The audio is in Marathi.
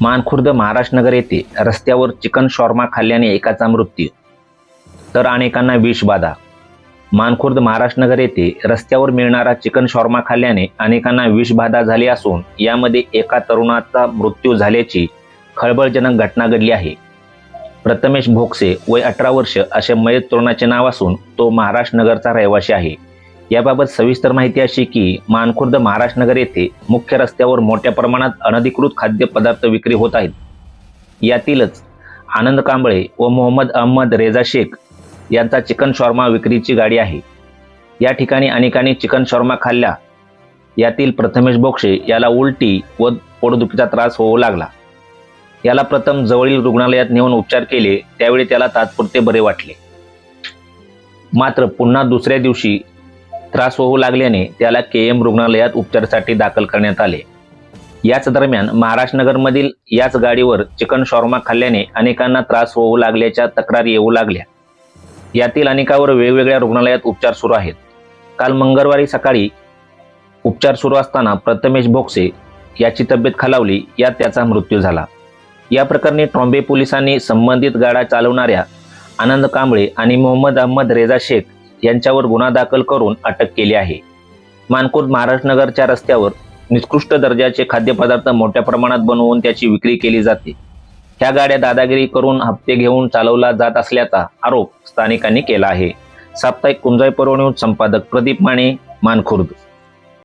मानखुर्द महाराष्ट्रनगर येथे रस्त्यावर चिकन शॉर्मा खाल्ल्याने एकाचा मृत्यू तर अनेकांना विषबाधा मानखुर्द महाराष्ट्रनगर येथे रस्त्यावर मिळणारा चिकन शॉर्मा खाल्ल्याने अनेकांना विषबाधा झाली असून यामध्ये एका तरुणाचा मृत्यू झाल्याची खळबळजनक घटना घडली आहे. प्रथमेश भोगसे वय अठरा वर्ष असे मयत तरुणाचे नाव असून तो महाराष्ट्रनगरचा रहिवासी आहे. याबाबत सविस्तर माहिती अशी की मानखुर्द महाराष्ट्रनगर येथे मुख्य रस्त्यावर मोठ्या प्रमाणात अनधिकृत खाद्यपदार्थ विक्री होत आहेत. यातीलच आनंद कांबळे व मोहम्मद अहमद रेजा शेख यांचा चिकन शॉर्मा विक्रीची गाडी आहे. या ठिकाणी अनेकांनी चिकन शॉर्मा खाल्ला. यातील प्रथमेश बोक्षे याला उलटी व पोटदुखीचा त्रास होऊ लागला. याला प्रथम जवळील रुग्णालयात नेऊन उपचार केले त्यावेळी त्याला तात्पुरते बरे वाटले. मात्र पुन्हा दुसऱ्या दिवशी त्रास होऊ लागल्याने त्याला के एम रुग्णालयात उपचारासाठी दाखल करण्यात आले. याच दरम्यान महाराष्ट्रनगरमधील याच गाडीवर चिकन शॉर्मा खाल्ल्याने अनेकांना त्रास होऊ लागल्याच्या तक्रारी येऊ लागल्या. यातील अनेकावर वेगवेगळ्या रुग्णालयात उपचार सुरू आहेत. काल मंगळवारी सकाळी उपचार सुरू असताना प्रथमेश भोगसे याची तब्येत खालावली यात त्याचा मृत्यू झाला. या प्रकरणी ट्रॉम्बे पोलिसांनी संबंधित गाडा चालवणाऱ्या आनंद कांबळे आणि मोहम्मद अहमद रेजा शेख यांच्यावर गुन्हा दाखल करून अटक केली आहे. मानकोट महाराष्ट्रनगरच्या रस्त्यावर निकृष्ट दर्जाचे खाद्यपदार्थ मोठ्या प्रमाणात बनवून त्याची विक्री केली जाते. ह्या गाड्या दादागिरी करून हप्ते घेऊन चालवला जात असल्याचा आरोप स्थानिकांनी केला आहे. साप्ताहिक कुंजाई पुरवणी संपादक प्रदीप माने मानखुर्द.